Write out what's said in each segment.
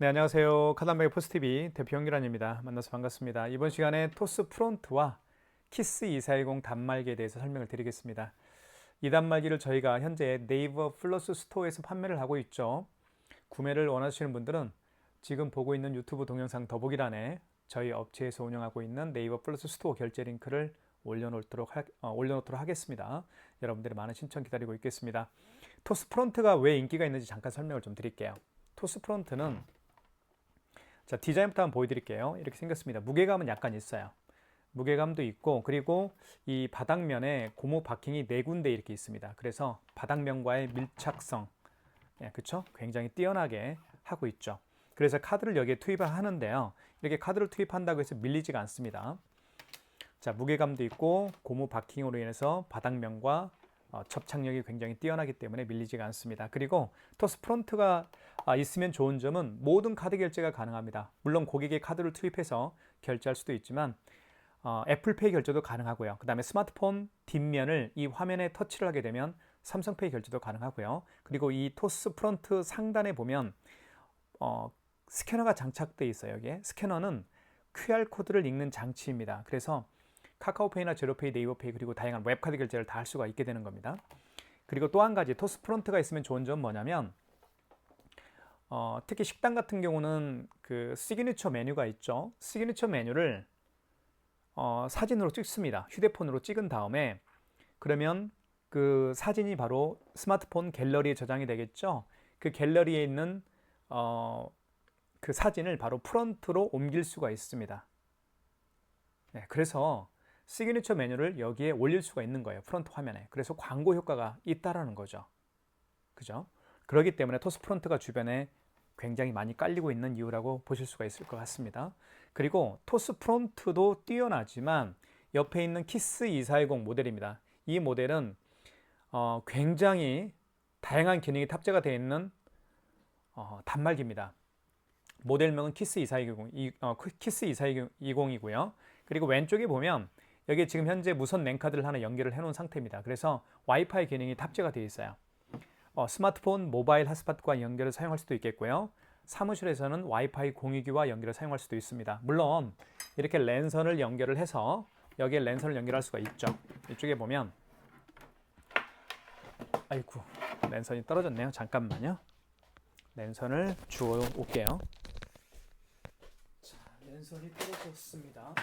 네, 안녕하세요. 카단백의 포스티비 대표 영기란입니다. 만나서 반갑습니다. 이번 시간에 토스 프론트와 키스 2410 단말기에 대해서 설명을 드리겠습니다. 이 단말기를 저희가 현재 네이버 플러스 스토어에서 판매를 하고 있죠. 구매를 원하시는 분들은 지금 보고 있는 유튜브 동영상 더보기란에 저희 업체에서 운영하고 있는 네이버 플러스 스토어 결제 링크를 올려놓도록, 하, 어, 올려놓도록 하겠습니다. 여러분들의 많은 신청 기다리고 있겠습니다. 토스 프론트가 왜 인기가 있는지 잠깐 설명을 좀 드릴게요. 토스 프론트는 자, 디자인부터 한번 보여드릴게요. 이렇게 생겼습니다. 무게감은 약간 있어요. 무게감도 있고, 그리고 이 바닥면에 고무 바킹이 네 군데 이렇게 있습니다. 그래서 바닥면과의 밀착성, 예, 그쵸? 굉장히 뛰어나게 하고 있죠. 그래서 카드를 여기에 투입을 하는데요. 이렇게 카드를 투입한다고 해서 밀리지가 않습니다. 자, 무게감도 있고, 고무 바킹으로 인해서 바닥면과 어, 접착력이 굉장히 뛰어나기 때문에 밀리지가 않습니다. 그리고 토스 프론트가 아, 있으면 좋은 점은 모든 카드 결제가 가능합니다. 물론 고객의 카드를 투입해서 결제할 수도 있지만 어, 애플페이 결제도 가능하고요. 그 다음에 스마트폰 뒷면을 이 화면에 터치를 하게 되면 삼성페이 결제도 가능하고요. 그리고 이 토스 프론트 상단에 보면 어, 스캐너가 장착되어 있어요. 여기에 스캐너는 QR 코드를 읽는 장치입니다. 그래서 카카오페이나 제로페이, 네이버페이 그리고 다양한 웹카드 결제를 다 할 수가 있게 되는 겁니다. 그리고 또 한 가지 토스 프론트가 있으면 좋은 점은 뭐냐면 어, 특히 식당 같은 경우는 그 시그니처 메뉴가 있죠. 시그니처 메뉴를 어, 사진으로 찍습니다. 휴대폰으로 찍은 다음에 그러면 그 사진이 바로 스마트폰 갤러리에 저장이 되겠죠. 그 갤러리에 있는 어, 그 사진을 바로 프론트로 옮길 수가 있습니다. 네, 그래서 시그니처 메뉴를 여기에 올릴 수가 있는 거예요. 프론트 화면에. 그래서 광고 효과가 있다라는 거죠. 그죠? 그렇기 때문에 토스 프론트가 주변에 굉장히 많이 깔리고 있는 이유라고 보실 수가 있을 것 같습니다. 그리고 토스 프론트도 뛰어나지만 옆에 있는 키스 2410 모델입니다. 이 모델은 어, 굉장히 다양한 기능이 탑재가 되어 있는 어, 단말기입니다. 모델명은 키스 2420, 어, 키스 2420이고요. 그리고 왼쪽에 보면 여기에 지금 현재 무선 랜카드를 하나 연결을 해 놓은 상태입니다. 그래서 와이파이 기능이 탑재가 되어 있어요. 어, 스마트폰 모바일 핫스팟과 연결을 사용할 수도 있겠고요. 사무실에서는 와이파이 공유기와 연결을 사용할 수도 있습니다. 물론 이렇게 랜선을 연결을 해서 여기에 랜선을 연결할 수가 있죠. 이쪽에 보면 아이고 랜선이 떨어졌네요. 잠깐만요. 랜선을 주워 올게요. 자, 랜선이 떨어졌습니다.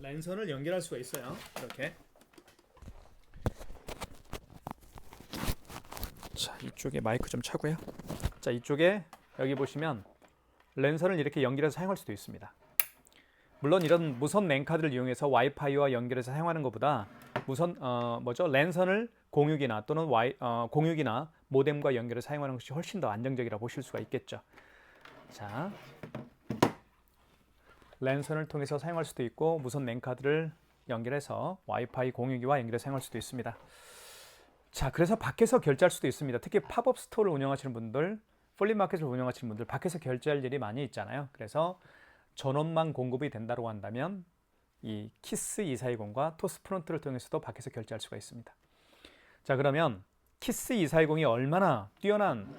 랜선을 연결할 수가 있어요. 이렇게. 자, 이쪽에 마이크 좀 차고요. 자, 이쪽에 여기 보시면 랜선을 이렇게 연결해서 사용할 수도 있습니다. 물론 이런 무선 랜카드를 이용해서 와이파이와 연결해서 사용하는 것보다 무선 어 뭐죠 랜선을 공유기나 또는 와이 어, 공유기나 모뎀과 연결해서 사용하는 것이 훨씬 더 안정적이라 보실 수가 있겠죠. 자, 랜선을 통해서 사용할 수도 있고 무선 랜카드를 연결해서 와이파이 공유기와 연결해서 사용할 수도 있습니다. 자, 그래서 밖에서 결제할 수도 있습니다. 특히 팝업 스토어를 운영하시는 분들, 폴리마켓을 운영하시는 분들 밖에서 결제할 일이 많이 있잖아요. 그래서 전원만 공급이 된다고 한다면 이 키스 2420과 토스 프론트를 통해서도 밖에서 결제할 수가 있습니다. 자, 그러면 키스 2420이 얼마나 뛰어난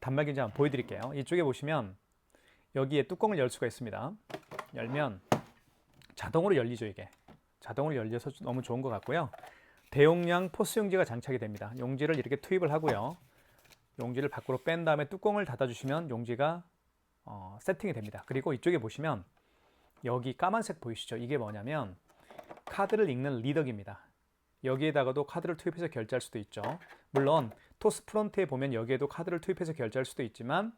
단말기인지 한번 보여드릴게요. 이쪽에 보시면 여기에 뚜껑을 열 수가 있습니다. 열면 자동으로 열리죠 이게. 자동으로 열려서 너무 좋은 것 같고요. 대용량 포스 용지가 장착이 됩니다. 용지를 이렇게 투입을 하고요. 용지를 밖으로 뺀 다음에 뚜껑을 닫아 주시면 용지가 어, 세팅이 됩니다. 그리고 이쪽에 보시면 여기 까만색 보이시죠? 이게 뭐냐면 카드를 읽는 리더기입니다. 여기에다가도 카드를 투입해서 결제할 수도 있죠. 물론 토스 프론트에 보면 여기에도 카드를 투입해서 결제할 수도 있지만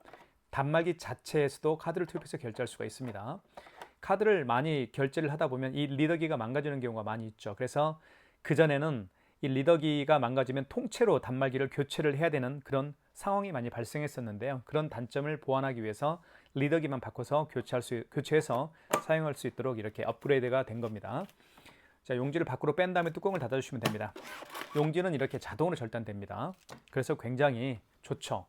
단말기 자체에서도 카드를 투입해서 결제할 수가 있습니다 카드를 많이 결제를 하다 보면 이 리더기가 망가지는 경우가 많이 있죠. 그래서 그전에는 이 리더기가 망가지면 통째로 단말기를 교체를 해야 되는 그런 상황이 많이 발생했었는데요. 그런 단점을 보완하기 위해서 리더기만 바꿔서 교체할 수, 교체해서 사용할 수 있도록 이렇게 업그레이드가 된 겁니다. 자, 용지를 밖으로 뺀 다음에 뚜껑을 닫아주시면 됩니다. 용지는 이렇게 자동으로 절단됩니다. 그래서 굉장히 좋죠.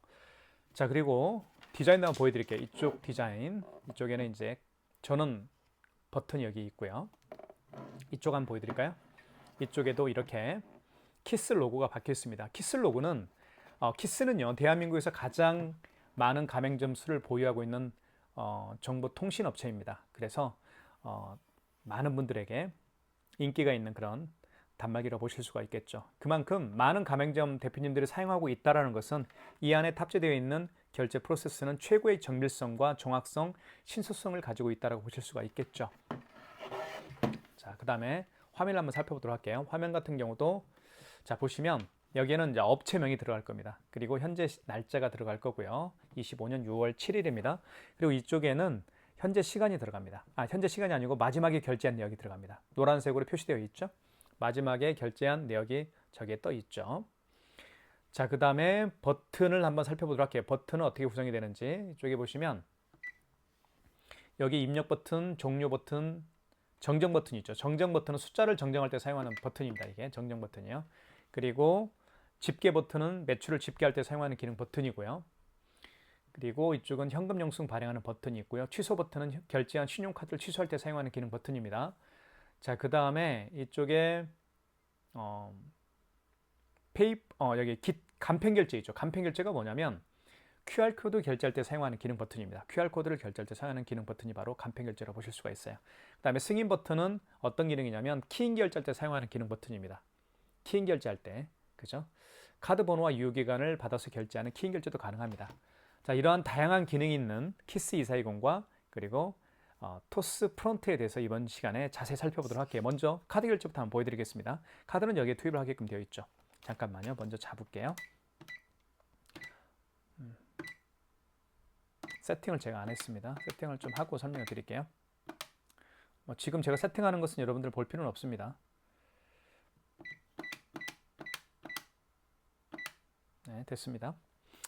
자, 그리고 디자인도 한번 보여드릴게요. 이쪽 디자인. 이쪽에는 이제 저는 버튼이 여기 있고요. 이쪽 한번 보여드릴까요? 이쪽에도 이렇게 키스 로고가 박혀 있습니다. 키스 로고는 어, 키스는요 대한민국에서 가장 많은 가맹점 수를 보유하고 있는 어, 정보 통신 업체입니다. 그래서 어, 많은 분들에게 인기가 있는 그런 단말기라고 보실 수가 있겠죠. 그만큼 많은 가맹점 대표님들이 사용하고 있다는 것은 이 안에 탑재되어 있는 결제 프로세스는 최고의 정밀성과 정확성, 신속성을 가지고 있다고 보실 수가 있겠죠. 자, 그 다음에 화면을 한번 살펴보도록 할게요. 화면 같은 경우도 자 보시면 여기에는 이제 업체명이 들어갈 겁니다. 그리고 현재 날짜가 들어갈 거고요. 25년 6월 7일입니다. 그리고 이쪽에는 현재 시간이 들어갑니다. 아, 현재 시간이 아니고 마지막에 결제한 내역이 들어갑니다. 노란색으로 표시되어 있죠. 마지막에 결제한 내역이 저기에 떠 있죠. 자, 그 다음에 버튼을 한번 살펴보도록 할게요. 버튼은 어떻게 구성이 되는지 이쪽에 보시면 여기 입력 버튼, 종료 버튼, 정정 버튼이 있죠. 정정 버튼은 숫자를 정정할 때 사용하는 버튼입니다. 이게 정정 버튼이요. 그리고 집계 버튼은 매출을 집계할 때 사용하는 기능 버튼이고요. 그리고 이쪽은 현금 영수증 발행하는 버튼이 있고요. 취소 버튼은 결제한 신용카드를 취소할 때 사용하는 기능 버튼입니다. 자, 그 다음에 이쪽에 어, 페이 어, 여기 기, 간편 결제 있죠. 간편 결제가 뭐냐면 QR 코드 결제할 때 사용하는 기능 버튼입니다. QR 코드를 결제할 때 사용하는 기능 버튼이 바로 간편 결제라고 보실 수가 있어요. 그 다음에 승인 버튼은 어떤 기능이냐면 키인 결제할 때 사용하는 기능 버튼입니다. 키인 결제할 때, 그죠? 카드 번호와 유효 기간을 받아서 결제하는 키인 결제도 가능합니다. 자, 이러한 다양한 기능이 있는 키스 2420과 그리고 어, 토스 프론트에 대해서 이번 시간에 자세히 살펴보도록 할게요. 먼저 카드 결제부터 한번 보여드리겠습니다. 카드는 여기에 투입을 하게끔 되어 있죠. 잠깐만요. 먼저 잡을게요. 음. 세팅을 제가 안 했습니다. 세팅을 좀 하고 설명을 드릴게요. 뭐 지금 제가 세팅하는 것은 여러분들 볼 필요는 없습니다. 네, 됐습니다.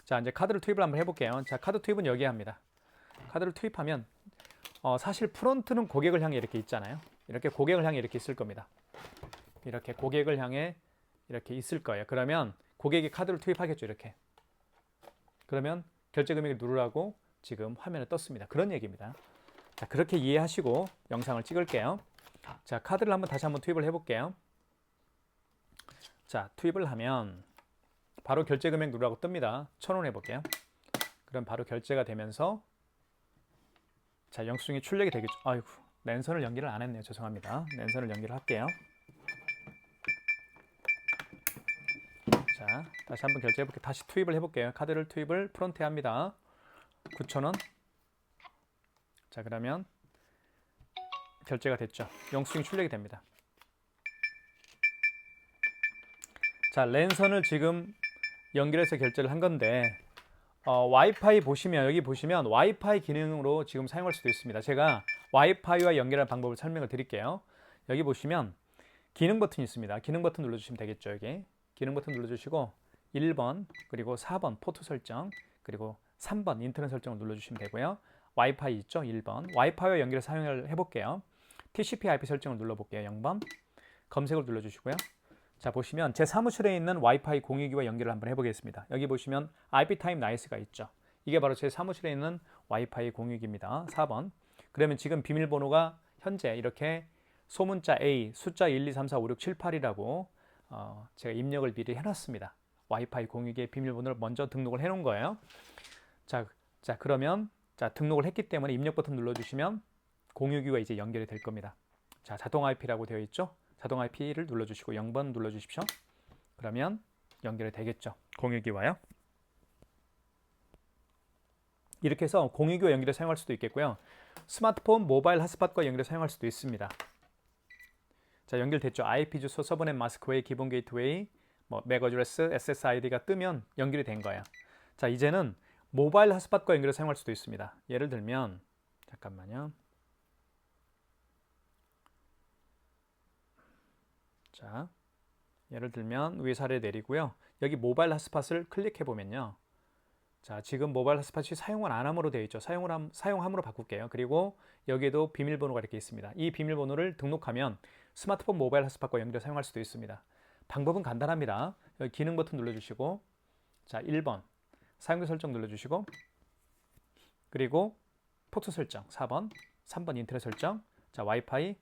자, 이제 카드를 투입을 한번 해볼게요. 자, 카드 투입은 여기에 합니다. 카드를 투입하면 어, 사실 프론트는 고객을 향해 이렇게 있잖아요. 이렇게 고객을 향해 이렇게 있을 겁니다. 이렇게 고객을 향해 이렇게 있을 거예요. 그러면 고객이 카드를 투입하겠죠. 이렇게. 그러면 결제 금액을 누르라고 지금 화면에 떴습니다. 그런 얘기입니다. 자, 그렇게 이해하시고 영상을 찍을게요. 자, 카드를 한번 다시 한번 투입을 해볼게요. 자, 투입을 하면 바로 결제 금액 누르라고 뜹니다. 천 원 해볼게요. 그럼 바로 결제가 되면서 자, 영수증이 출력이 되겠죠. 아이고, 랜선을 연기를 안 했네요. 죄송합니다. 랜선을 연기를 할게요. 자, 다시 한번 결제해 볼게요. 다시 투입을 해 볼게요. 카드를 투입을 프론트에 합니다. 9,000원. 자, 그러면 결제가 됐죠. 영수증이 출력이 됩니다. 자, 랜선을 지금 연결해서 결제를 한 건데 어, 와이파이 보시면 여기 보시면 와이파이 기능으로 지금 사용할 수도 있습니다. 제가 와이파이와 연결하는 방법을 설명을 드릴게요. 여기 보시면 기능 버튼이 있습니다. 기능 버튼 눌러주시면 되겠죠. 여기 기능 버튼 눌러주시고 1번 그리고 4번 포트 설정 그리고 3번 인터넷 설정을 눌러주시면 되고요. 와이파이 있죠? 1번 와이파이와 연결해서 사용을 해볼게요. TCP/IP 설정을 눌러볼게요. 0번 검색을 눌러주시고요. 자 보시면 제 사무실에 있는 와이파이 공유기와 연결을 한번 해보겠습니다. 여기 보시면 IP 타임 나이스가 있죠. 이게 바로 제 사무실에 있는 와이파이 공유기입니다. 4번. 그러면 지금 비밀번호가 현재 이렇게 소문자 A 숫자 1, 2, 3, 4, 5, 6, 7, 8이라고 어, 제가 입력을 미리 해놨습니다. 와이파이 공유기의 비밀번호를 먼저 등록을 해놓은 거예요. 자, 자 그러면 자 등록을 했기 때문에 입력 버튼 눌러주시면 공유기와 이제 연결이 될 겁니다. 자 자동 IP라고 되어 있죠. 자동 IP를 눌러주시고 0번 눌러주십시오. 그러면 연결이 되겠죠. 공유기와요. 이렇게 해서 공유기와 연결해 사용할 수도 있겠고요. 스마트폰 모바일 핫스팟과 연결해 사용할 수도 있습니다. 자 연결됐죠. IP 주소, 서브넷 마스크웨이, 기본 게이트웨이, 뭐 맥어드레스, SSID가 뜨면 연결이 된 거예요. 자 이제는 모바일 핫스팟과 연결해 사용할 수도 있습니다. 예를 들면 잠깐만요. 자, 예를 들면 위에 사례 내리고요. 여기 모바일 핫스팟을 클릭해 보면요. 자, 지금 모바일 핫스팟이 사용을 안 함으로 되어 있죠. 사용을 함, 사용함으로 바꿀게요. 그리고 여기에도 비밀번호가 이렇게 있습니다. 이 비밀번호를 등록하면 스마트폰 모바일 핫스팟과 연결해 사용할 수도 있습니다. 방법은 간단합니다. 여기 기능 버튼 눌러주시고 자, 1번 사용자 설정 눌러주시고 그리고 포트 설정 4번 3번 인터넷 설정 자 와이파이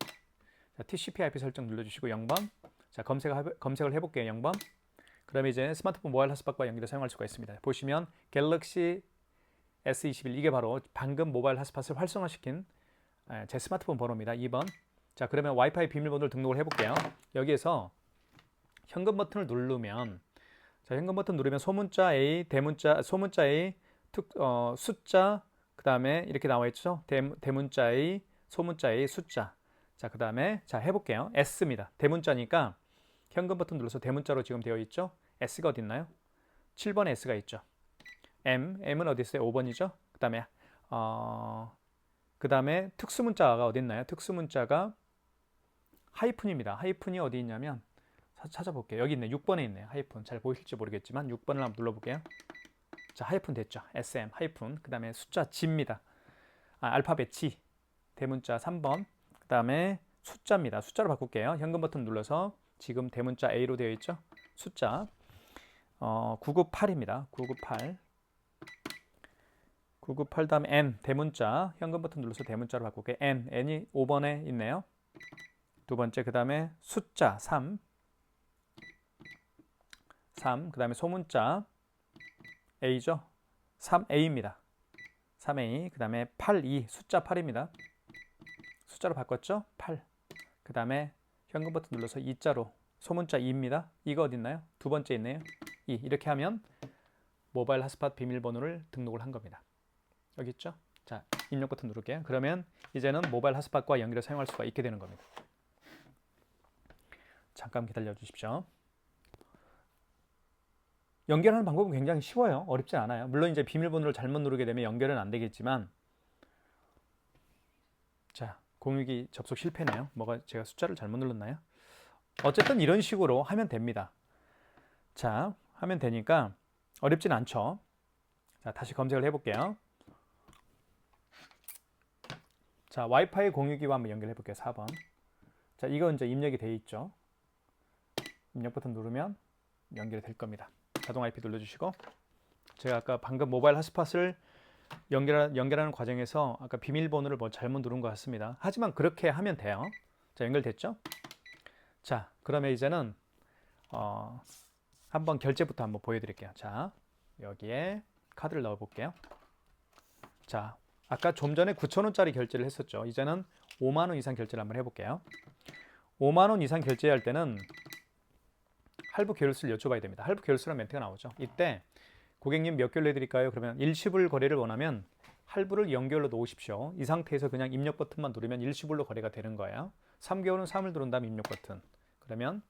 자, TCP/IP 설정 눌러주시고 0번. 자, 검색 검색을 해볼게요. 0번. 그러면 이제 스마트폰 모바일 핫스팟과 연결해 사용할 수가 있습니다. 보시면 갤럭시 S21 이게 바로 방금 모바일 핫스팟을 활성화시킨 에, 제 스마트폰 번호입니다. 2번. 자, 그러면 와이파이 비밀번호를 등록을 해 볼게요. 여기에서 현금 버튼을 누르면 자, 현금 버튼 누르면 소문자 A, 대문자 소문자 A, 특, 어, 숫자 그다음에 이렇게 나와 있죠. 대, 대문자 A, 소문자 A, 숫자. 자, 그다음에 자, 해 볼게요. S입니다. 대문자니까 현금 버튼 눌러서 대문자로 지금 되어 있죠. S가 어디 있나요? 7번에 S가 있죠. M, M은 어디 있어요? 5번이죠. 그 다음에 어 그 다음에 특수문자가 어디 있나요? 특수문자가 하이픈입니다. 하이픈이 어디 있냐면 찾아볼게요. 여기 있네. 6번에 있네요. 하이픈. 잘 보이실지 모르겠지만 6번을 한번 눌러볼게요. 자, 하이픈 됐죠. SM 하이픈. 그 다음에 숫자 G입니다. 아, 알파벳 G. 대문자 3번. 그 다음에 숫자입니다. 숫자로 바꿀게요. 현금 버튼 눌러서 지금 대문자 A로 되어 있죠. 숫자 어, 998입니다. 998. 998 다음에 N 대문자 현금 버튼 눌러서 대문자로 바꿀게요. N N이 5번에 있네요. 두 번째 그 다음에 숫자 3 3, 그 다음에 소문자 A죠. 3A입니다. 3A, 그 다음에 82, 숫자 8입니다. 숫자로 바꿨죠? 8. 그 다음에 현금 버튼 눌러서 2자로 소문자 2입니다. 이거 어디 있나요? 두 번째 있네요. 2. 이렇게 하면 모바일 핫스팟 비밀번호를 등록을 한 겁니다. 여기 있죠? 자, 입력 버튼 누를게요. 그러면 이제는 모바일 핫스팟과 연결해 사용할 수가 있게 되는 겁니다. 잠깐 기다려 주십시오. 연결하는 방법은 굉장히 쉬워요. 어렵지 않아요. 물론 이제 비밀번호를 잘못 누르게 되면 연결은 안 되겠지만 자, 공유기 접속 실패네요. 뭐가 제가 숫자를 잘못 눌렀나요? 어쨌든 이런 식으로 하면 됩니다. 자, 하면 되니까 어렵진 않죠. 자, 다시 검색을 해볼게요. 자, 와이파이 공유기와 한번 연결해 볼게요. 4번. 자, 이거 이제 입력이 되어 있죠. 입력 버튼 누르면 연결이 될 겁니다. 자동 IP 눌러주시고 제가 아까 방금 모바일 핫스팟을 연결, 연결하는 과정에서 아까 비밀번호를 뭐 잘못 누른 것 같습니다. 하지만 그렇게 하면 돼요. 자, 연결됐죠? 자, 그러면 이제는 어, 한번 결제부터 한번 보여드릴게요. 자, 여기에 카드를 넣어 볼게요. 자, 아까 좀 전에 9,000원짜리 결제를 했었죠. 이제는 5만 원 이상 결제를 한번 해볼게요. 5만 원 이상 결제할 때는 할부 계열수를 여쭤봐야 됩니다. 할부 계열수라는 멘트가 나오죠. 이때 고객님 몇 개월 내드릴까요? 그러면 일시불 거래를 원하면 할부를 연결로 놓으십시오. 이 상태에서 그냥 입력 버튼만 누르면 일시불로 거래가 되는 거예요. 3개월은 3을 누른 다음 입력 버튼. 그러면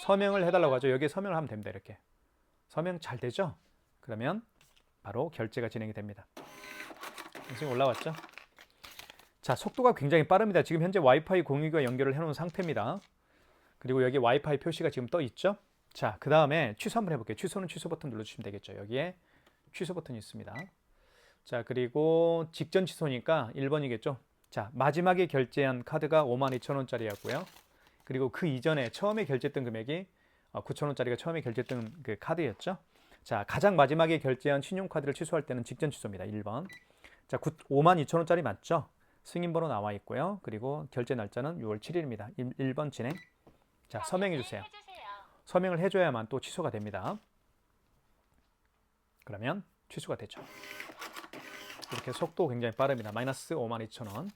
서명을 해달라고 하죠. 여기에 서명을 하면 됩니다. 이렇게. 서명 잘 되죠? 그러면 바로 결제가 진행이 됩니다. 지금 올라왔죠? 자, 속도가 굉장히 빠릅니다. 지금 현재 와이파이 공유기와 연결을 해놓은 상태입니다. 그리고 여기 와이파이 표시가 지금 떠 있죠? 자, 그 다음에 취소 한번 해볼게요. 취소는 취소 버튼 눌러주시면 되겠죠. 여기에 취소 버튼이 있습니다. 자, 그리고 직전 취소니까 1번이겠죠. 자, 마지막에 결제한 카드가 52,000원짜리였고요. 그리고 그 이전에 처음에 결제했던 금액이 9,000원짜리가 처음에 결제했던 그 카드였죠. 자, 가장 마지막에 결제한 신용카드를 취소할 때는 직전 취소입니다. 1번. 자, 52,000원짜리 맞죠? 승인번호 나와 있고요. 그리고 결제 날짜는 6월 7일입니다. 1 번 진행. 자, 서명해 주세요. 서명을 해줘야만 또 취소가 됩니다. 그러면 취소가 되죠. 이렇게 속도 굉장히 빠릅니다. 마이너스 52,000원.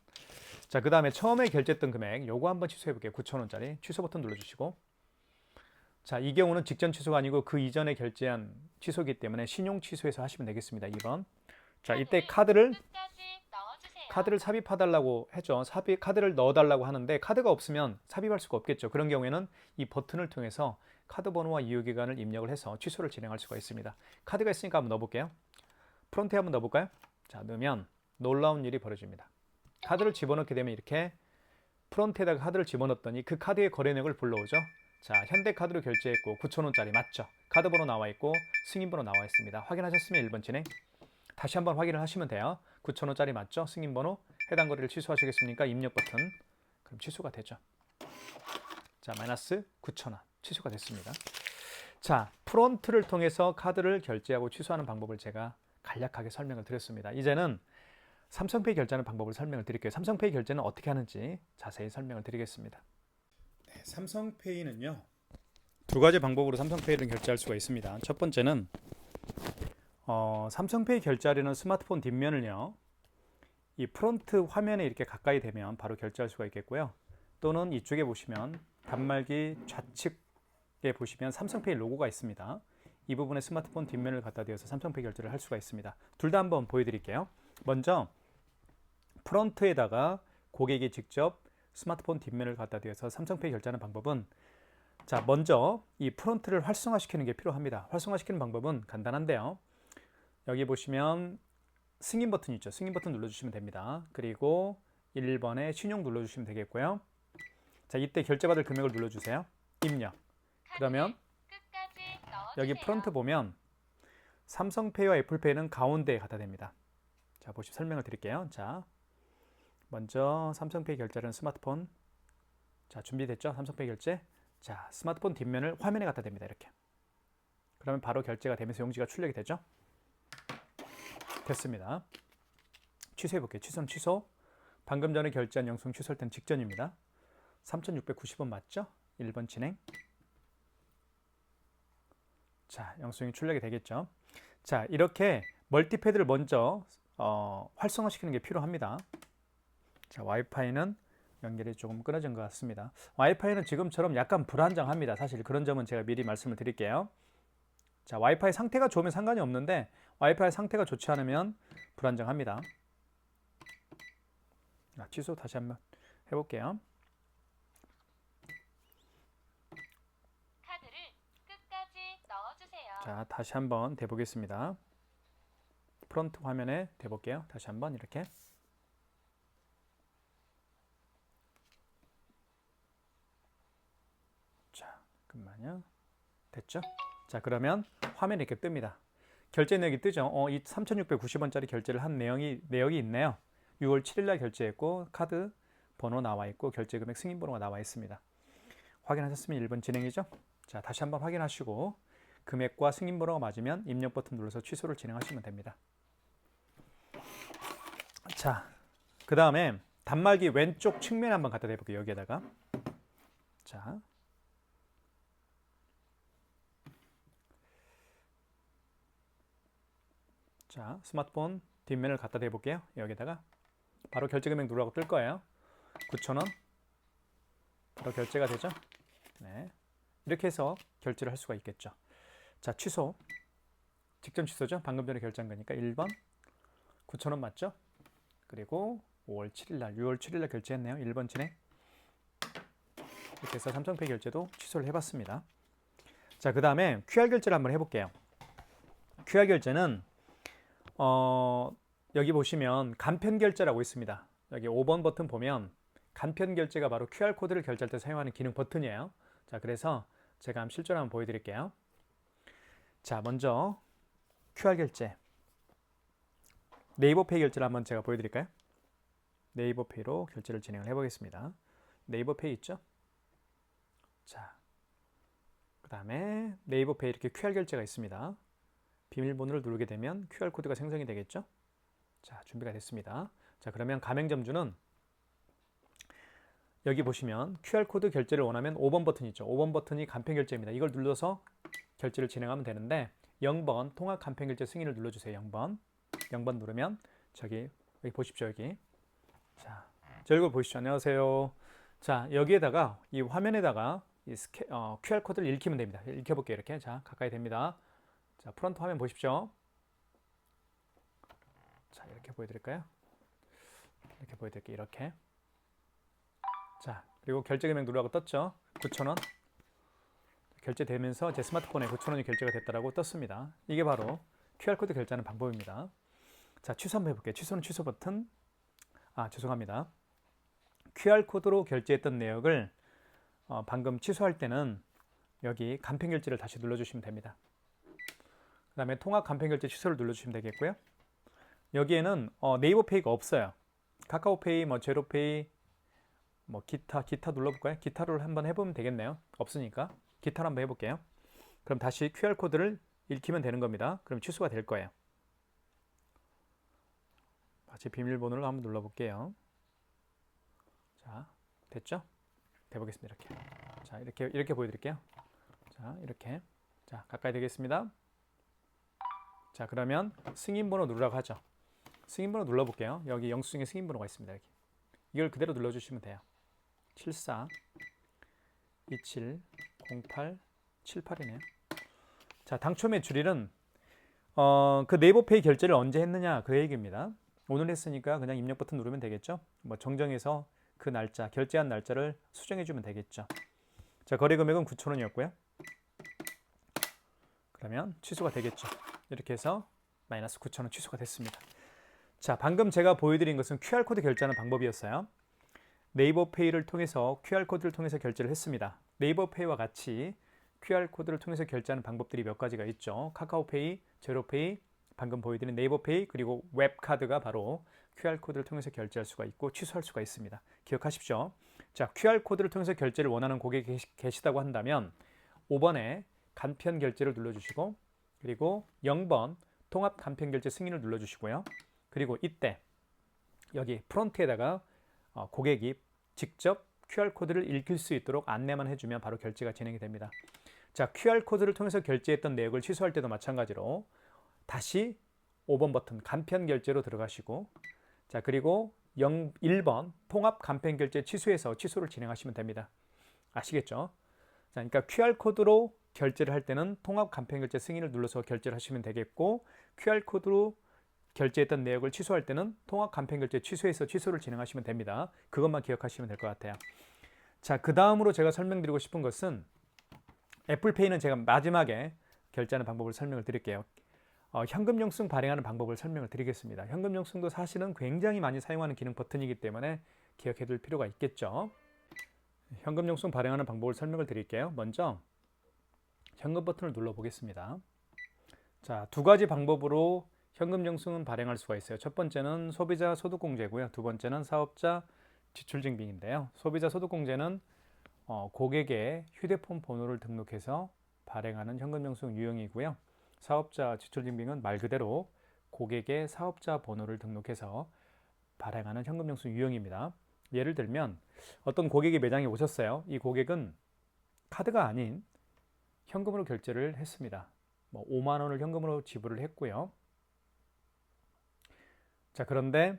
자, 그 다음에 처음에 결제했던 금액, 요거 한번 취소해 볼게요. 9,000원짜리. 취소 버튼 눌러주시고. 자, 이 경우는 직전 취소가 아니고 그 이전에 결제한 취소기 때문에 신용 취소해서 하시면 되겠습니다. 2번. 자, 이때 카드를 카드를 삽입해달라고 했죠. 삽입 카드를 넣어달라고 하는데 카드가 없으면 삽입할 수가 없겠죠. 그런 경우에는 이 버튼을 통해서 카드 번호와 이유 기간을 입력을 해서 취소를 진행할 수가 있습니다. 카드가 있으니까 한번 넣어볼게요. 프론트에 한번 넣어볼까요? 자, 넣으면 놀라운 일이 벌어집니다. 카드를 집어넣게 되면 이렇게 프론트에다가 카드를 집어넣었더니 그 카드의 거래액을 불러오죠. 자, 현대카드로 결제했고 9,000원짜리 맞죠? 카드 번호 나와 있고 승인 번호 나와 있습니다. 확인하셨으면 1번 진행. 다시 한번 확인을 하시면 돼요. 9,000원짜리 맞죠? 승인 번호. 해당 거래를 취소하시겠습니까? 입력 버튼. 그럼 취소가 되죠. 자, 마이너스 9,000원. 취소가 됐습니다. 자, 프론트를 통해서 카드를 결제하고 취소하는 방법을 제가 간략하게 설명을 드렸습니다. 이제는 삼성페이 결제하는 방법을 설명을 드릴게요. 삼성페이 결제는 어떻게 하는지 자세히 설명을 드리겠습니다. 네, 삼성페이는요. 두 가지 방법으로 삼성페이를 결제할 수가 있습니다. 첫 번째는 어, 삼성페이 결제하려는 스마트폰 뒷면을요. 이 프론트 화면에 이렇게 가까이 대면 바로 결제할 수가 있겠고요. 또는 이쪽에 보시면 단말기 좌측에 보시면 삼성페이 로고가 있습니다. 이 부분에 스마트폰 뒷면을 갖다 대어서 삼성페이 결제를 할 수가 있습니다. 둘 다 한번 보여드릴게요. 먼저 프론트에다가 고객이 직접 스마트폰 뒷면을 갖다 대어서 삼성페이 결제하는 방법은 자 먼저 이 프론트를 활성화시키는 게 필요합니다. 활성화시키는 방법은 간단한데요. 여기 보시면 승인 버튼 있죠. 승인 버튼 눌러주시면 됩니다. 그리고 1번에 신용 눌러주시면 되겠고요. 자 이때 결제받을 금액을 눌러주세요. 입력. 그러면 여기 프론트 보면 삼성페이와 애플페이는 가운데에 갖다 댑니다. 자 보시 설명을 드릴게요. 자 먼저 삼성페이 결제하는 스마트폰 자 준비됐죠? 삼성페이 결제 자 스마트폰 뒷면을 화면에 갖다 댑니다. 이렇게 그러면 바로 결제가 되면서 용지가 출력이 되죠? 됐습니다. 취소해 볼게요. 취소는 취소. 방금 전에 결제한 영수증 취소할 땐 직전입니다. 3,690원 맞죠? 1번 진행. 자, 영수증이 출력이 되겠죠. 자, 이렇게 멀티패드를 먼저 어, 활성화시키는 게 필요합니다. 자, 와이파이는 연결이 조금 끊어진 것 같습니다. 와이파이는 지금처럼 약간 불안정합니다. 사실 그런 점은 제가 미리 말씀을 드릴게요. 자, 와이파이 상태가 좋으면 상관이 없는데 와이파이 상태가 좋지 않으면 불안정합니다. 자, 취소 다시 한번 해볼게요. 자, 다시 한번 대보겠습니다. 프론트 화면에 대볼게요. 다시 한번 이렇게. 자, 잠깐만요. 됐죠? 자, 그러면 화면에 이렇게 뜹니다. 결제 내역이 뜨죠. 어, 이 3,690원짜리 결제를 한 내용이 내역이 있네요. 6월 7일 날 결제했고 카드 번호 나와 있고 결제 금액 승인 번호가 나와 있습니다. 확인하셨으면 1번 진행이죠. 자, 다시 한번 확인하시고 금액과 승인 번호가 맞으면 입력 버튼 눌러서 취소를 진행하시면 됩니다. 자, 그 다음에 단말기 왼쪽 측면에 한번 갖다 대볼게요. 여기에다가. 자. 자, 스마트폰 뒷면을 갖다 대볼게요. 여기다가. 바로 결제 금액 누르라고 뜰 거예요. 9,000원. 바로 결제가 되죠. 네. 이렇게 해서 결제를 할 수가 있겠죠. 자, 취소. 직전 취소죠. 방금 전에 결제한 거니까 1번 9,000원 맞죠? 그리고 5월 7일 날, 6월 7일 날 결제했네요. 1번 진행. 이렇게 해서 삼성페이 결제도 취소를 해봤습니다. 자, 그 다음에 QR 결제를 한번 해볼게요. QR 결제는 어, 여기 보시면 간편 결제라고 있습니다. 여기 5번 버튼 보면 간편 결제가 바로 QR 코드를 결제할 때 사용하는 기능 버튼이에요. 자, 그래서 제가 한번 실제로 한번 보여드릴게요. 자, 먼저 QR 결제. 네이버 페이 결제를 한번 제가 보여드릴까요? 네이버 페이로 결제를 진행을 해보겠습니다. 네이버 페이 있죠? 자, 그 다음에 네이버 페이 이렇게 QR 결제가 있습니다. 비밀번호를 누르게 되면 QR 코드가 생성이 되겠죠? 자, 준비가 됐습니다. 자, 그러면 가맹점주는 여기 보시면 QR코드 결제를 원하면 5번 버튼 있죠. 5번 버튼이 간편 결제입니다. 이걸 눌러서 결제를 진행하면 되는데 0번 통합 간편 결제 승인을 눌러주세요. 0번 0번 누르면 저기 여기 보십시오. 여기 자, 저 얼굴 보시죠. 안녕하세요. 자, 여기에다가 이 화면에다가 이 스캐, 어, QR 코드를 읽히면 됩니다. 읽혀볼게요. 이렇게 자 가까이 됩니다. 자 프론트 화면 보십시오. 자 이렇게 보여드릴까요? 이렇게 보여드릴게요. 이렇게 자 그리고 결제 금액 누르라고 떴죠. 9,000원 결제되면서 제 스마트폰에 9,000원이 결제가 됐다라고 떴습니다. 이게 바로 QR코드 결제하는 방법입니다. 자 취소 한번 해볼게요. 취소는 취소 버튼 아 죄송합니다. QR코드로 결제했던 내역을 어, 방금 취소할 때는 여기 간편 결제를 다시 눌러주시면 됩니다. 그 다음에 통합 간편 결제 취소를 눌러주시면 되겠고요. 여기에는 어, 네이버 페이가 없어요. 카카오페이, 뭐 제로페이, 뭐 기타, 기타 눌러볼까요? 기타를 한번 해보면 되겠네요. 없으니까 기타를 한번 해볼게요. 그럼 다시 QR 코드를 읽히면 되는 겁니다. 그럼 취소가 될 거예요. 다시 비밀번호를 한번 눌러볼게요. 자, 됐죠? 대보겠습니다. 이렇게. 자, 이렇게 이렇게 보여드릴게요. 자, 이렇게. 자, 가까이 되겠습니다. 자, 그러면 승인번호 누르라고 하죠. 승인번호 눌러볼게요. 여기 영수증에 승인번호가 있습니다. 여기. 이걸 그대로 눌러주시면 돼요. 74 27 08 78이네요. 자, 당초 매출일은 어, 그 네이버페이 결제를 언제 했느냐 그 얘기입니다. 오늘 했으니까 그냥 입력 버튼 누르면 되겠죠. 뭐 정정해서 그 날짜, 결제한 날짜를 수정해 주면 되겠죠. 자, 거래 금액은 9,000원이었고요. 그러면 취소가 되겠죠. 이렇게 해서 마이너스 9,000원 취소가 됐습니다. 자, 방금 제가 보여드린 것은 QR코드 결제하는 방법이었어요. 네이버 페이를 통해서 QR코드를 통해서 결제를 했습니다. 네이버 페이와 같이 QR코드를 통해서 결제하는 방법들이 몇 가지가 있죠. 카카오페이, 제로페이, 방금 보여드린 네이버페이, 그리고 웹카드가 바로 QR코드를 통해서 결제할 수가 있고 취소할 수가 있습니다. 기억하십시오. 자, QR코드를 통해서 결제를 원하는 고객이 계시, 계시다고 한다면 5번에 간편 결제를 눌러주시고 그리고 0번 통합 간편 결제 승인을 눌러주시고요. 그리고 이때 여기 프론트에다가 어, 고객이 직접 QR코드를 읽힐 수 있도록 안내만 해주면 바로 결제가 진행이 됩니다. 자, QR코드를 통해서 결제했던 내역을 취소할 때도 마찬가지로 다시 5번 버튼 간편 결제로 들어가시고 자, 그리고 0, 1번 통합 간편 결제 취소해서 취소를 진행하시면 됩니다. 아시겠죠? 자, 그러니까 QR코드로 결제를 할 때는 통합 간편 결제 승인을 눌러서 결제를 하시면 되겠고 QR코드로 결제했던 내역을 취소할 때는 통합 간편 결제 취소해서 취소를 진행하시면 됩니다. 그것만 기억하시면 될 것 같아요. 자, 그 다음으로 제가 설명드리고 싶은 것은 애플페이는 제가 마지막에 결제하는 방법을 설명을 드릴게요. 어, 현금 영수증 발행하는 방법을 설명을 드리겠습니다. 현금 영수증도 사실은 굉장히 많이 사용하는 기능 버튼이기 때문에 기억해 둘 필요가 있겠죠. 현금 영수증 발행하는 방법을 설명을 드릴게요. 먼저 현금 버튼을 눌러 보겠습니다. 자, 두 가지 방법으로 현금 영수증은 발행할 수가 있어요. 첫 번째는 소비자 소득공제고요. 두 번째는 사업자 지출증빙인데요. 소비자 소득공제는 어, 고객의 휴대폰 번호를 등록해서 발행하는 현금 영수증 유형이고요. 사업자 지출증빙은 말 그대로 고객의 사업자 번호를 등록해서 발행하는 현금 영수증 유형입니다. 예를 들면 어떤 고객이 매장에 오셨어요. 이 고객은 카드가 아닌 현금으로 결제를 했습니다. 뭐 5만 원을 현금으로 지불을 했고요. 자, 그런데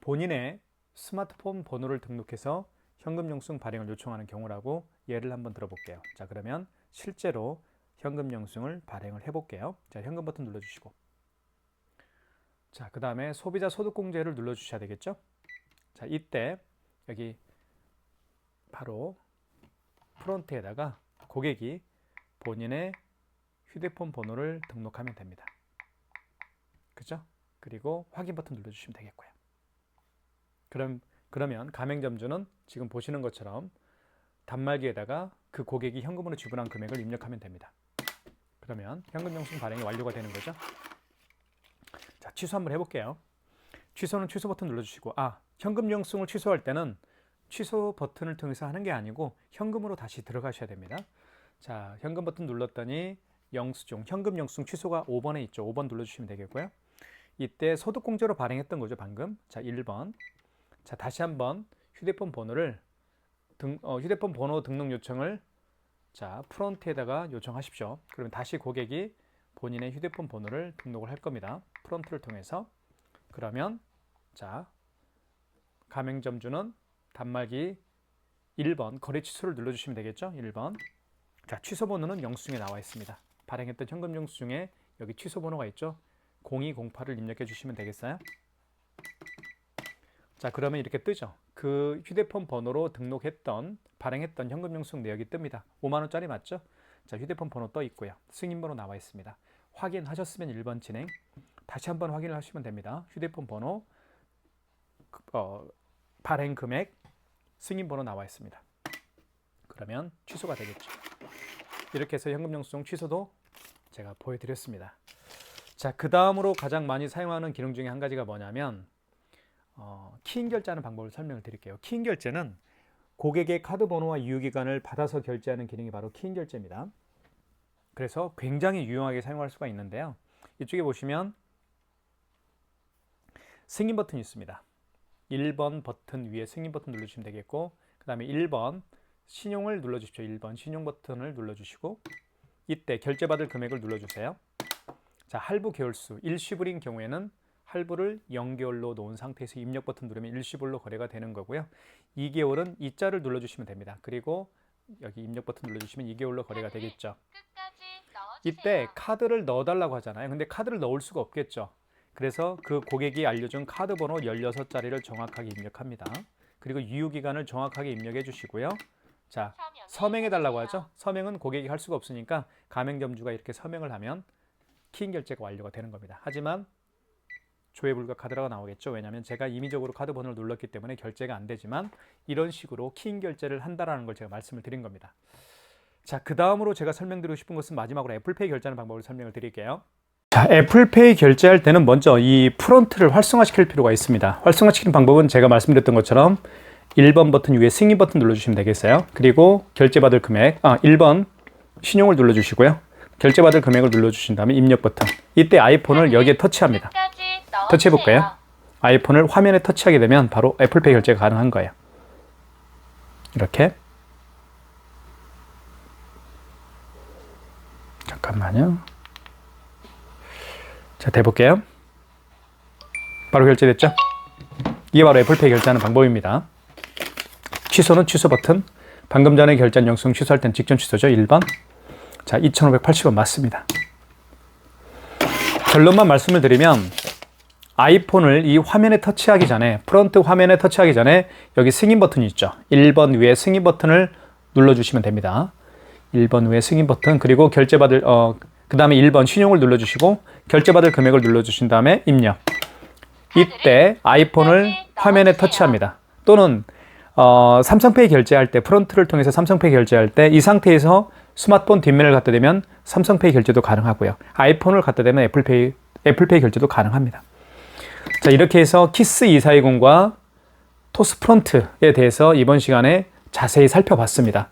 본인의 스마트폰 번호를 등록해서 현금 영수증 발행을 요청하는 경우라고 예를 한번 들어볼게요. 자, 그러면 실제로 현금 영수증을 발행을 해볼게요. 자, 현금 버튼 눌러주시고. 자, 그 다음에 소비자 소득공제를 눌러주셔야 되겠죠? 자, 이때 여기 바로 프론트에다가 고객이 본인의 휴대폰 번호를 등록하면 됩니다. 그죠? 그리고 확인 버튼 눌러주시면 되겠고요. 그럼 그러면 가맹점주는 지금 보시는 것처럼 단말기에다가 그 고객이 현금으로 지불한 금액을 입력하면 됩니다. 그러면 현금 영수증 발행이 완료가 되는 거죠. 자, 취소 한번 해볼게요. 취소는 취소 버튼 눌러주시고, 아, 현금 영수증을 취소할 때는 취소 버튼을 통해서 하는 게 아니고 현금으로 다시 들어가셔야 됩니다. 자, 현금 버튼 눌렀더니 영수증, 현금 영수증 취소가 5번에 있죠. 5번 눌러주시면 되겠고요. 이때 소득공제로 발행했던 거죠, 방금. 자, 1번. 자, 다시 한번 휴대폰 번호를 등, 어, 휴대폰 번호 등록 요청을 자, 프론트에다가 요청하십시오. 그러면 다시 고객이 본인의 휴대폰 번호를 등록을 할 겁니다. 프론트를 통해서. 그러면 자, 가맹점주는 단말기 1번 거래 취소를 눌러 주시면 되겠죠. 1번. 자, 취소 번호는 영수증에 나와 있습니다. 발행했던 현금 영수증에 여기 취소 번호가 있죠. 0208을 입력해 주시면 되겠어요. 자, 그러면 이렇게 뜨죠. 그 휴대폰 번호로 등록했던 발행했던 현금 영수증 내역이 뜹니다. 5만 원짜리 맞죠? 자, 휴대폰 번호 떠 있고요. 승인 번호 나와 있습니다. 확인하셨으면 1번 진행. 다시 한번 확인을 하시면 됩니다. 휴대폰 번호 어, 발행 금액 승인 번호 나와 있습니다. 그러면 취소가 되겠죠. 이렇게 해서 현금 영수증 취소도 제가 보여드렸습니다. 자, 그 다음으로 가장 많이 사용하는 기능 중에 한 가지가 뭐냐면 어, 키인 결제하는 방법을 설명을 드릴게요. 키인 결제는 고객의 카드 번호와 이유기간을 받아서 결제하는 기능이 바로 키인 결제입니다. 그래서 굉장히 유용하게 사용할 수가 있는데요. 이쪽에 보시면 승인 버튼이 있습니다. 1번 버튼 위에 승인 버튼 누르시면 되겠고 그 다음에 1번 신용을 눌러주십시오. 1번 신용 버튼을 눌러주시고 이때 결제받을 금액을 눌러주세요. 자 할부 개월수 일시불인 경우에는 할부를 0개월로 놓은 상태에서 입력 버튼 누르면 일시불로 거래가 되는 거고요. 2개월은 이자를 눌러주시면 됩니다. 그리고 여기 입력 버튼 눌러주시면 2개월로 거래가 되겠죠. 이때 카드를 넣어달라고 하잖아요. 근데 카드를 넣을 수가 없겠죠. 그래서 그 고객이 알려준 카드 번호 16자리를 정확하게 입력합니다. 그리고 유효기간을 정확하게 입력해 주시고요. 자, 서명해 달라고. 하죠. 서명은 고객이 할 수가 없으니까 가맹점주가 이렇게 서명을 하면 키인 결제가 완료가 되는 겁니다. 하지만 조회 불가 카드라고 나오겠죠. 왜냐하면 제가 임의적으로 카드 번호를 눌렀기 때문에 결제가 안 되지만 이런 식으로 키인 결제를 한다라는 걸 제가 말씀을 드린 겁니다. 자, 그 다음으로 제가 설명드리고 싶은 것은 마지막으로 애플페이 결제하는 방법을 설명을 드릴게요. 자, 애플페이 결제할 때는 먼저 이 프론트를 활성화시킬 필요가 있습니다. 활성화시키는 방법은 제가 말씀드렸던 것처럼 1번 버튼 위에 승인 버튼 눌러주시면 되겠어요. 그리고 결제받을 금액, 아, 1번 신용을 눌러주시고요. 결제받을 금액을 눌러주신 다음에 입력 버튼. 이때 아이폰을 여기에 터치합니다. 넣어주세요. 터치해 볼까요? 아이폰을 화면에 터치하게 되면 바로 애플페이 결제가 가능한 거예요. 이렇게. 잠깐만요. 자, 대볼게요. 바로 결제됐죠? 이게 바로 애플페이 결제하는 방법입니다. 취소는 취소 버튼. 방금 전에 결제한 영수증 취소할 땐 직전 취소죠. 1번. 자, 2,580원 맞습니다. 결론만 말씀을 드리면 아이폰을 이 화면에 터치하기 전에 프론트 화면에 터치하기 전에 여기 승인 버튼이 있죠. 1번 위에 승인 버튼을 눌러주시면 됩니다. 1번 위에 승인 버튼 그리고 결제받을 어, 그 다음에 1번 신용을 눌러주시고 결제받을 금액을 눌러주신 다음에 입력. 이때 아이폰을 화면에 터치합니다. 또는 어, 삼성페이 결제할 때 프론트를 통해서 삼성페이 결제할 때 이 상태에서 스마트폰 뒷면을 갖다 대면 삼성페이 결제도 가능하고요. 아이폰을 갖다 대면 애플페이 애플페이 결제도 가능합니다. 자, 이렇게 해서 키스 2420과 토스 프론트에 대해서 이번 시간에 자세히 살펴봤습니다.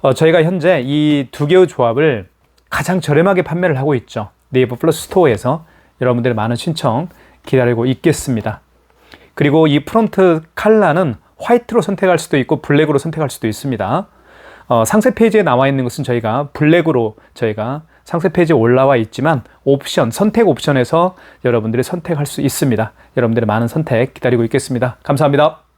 어, 저희가 현재 이 두 개의 조합을 가장 저렴하게 판매를 하고 있죠. 네이버 플러스 스토어에서 여러분들의 많은 신청 기다리고 있겠습니다. 그리고 이 프론트 칼라는 화이트로 선택할 수도 있고 블랙으로 선택할 수도 있습니다. 어, 상세 페이지에 나와 있는 것은 저희가 블랙으로 저희가 상세 페이지에 올라와 있지만 옵션, 선택 옵션에서 여러분들이 선택할 수 있습니다. 여러분들의 많은 선택 기다리고 있겠습니다. 감사합니다.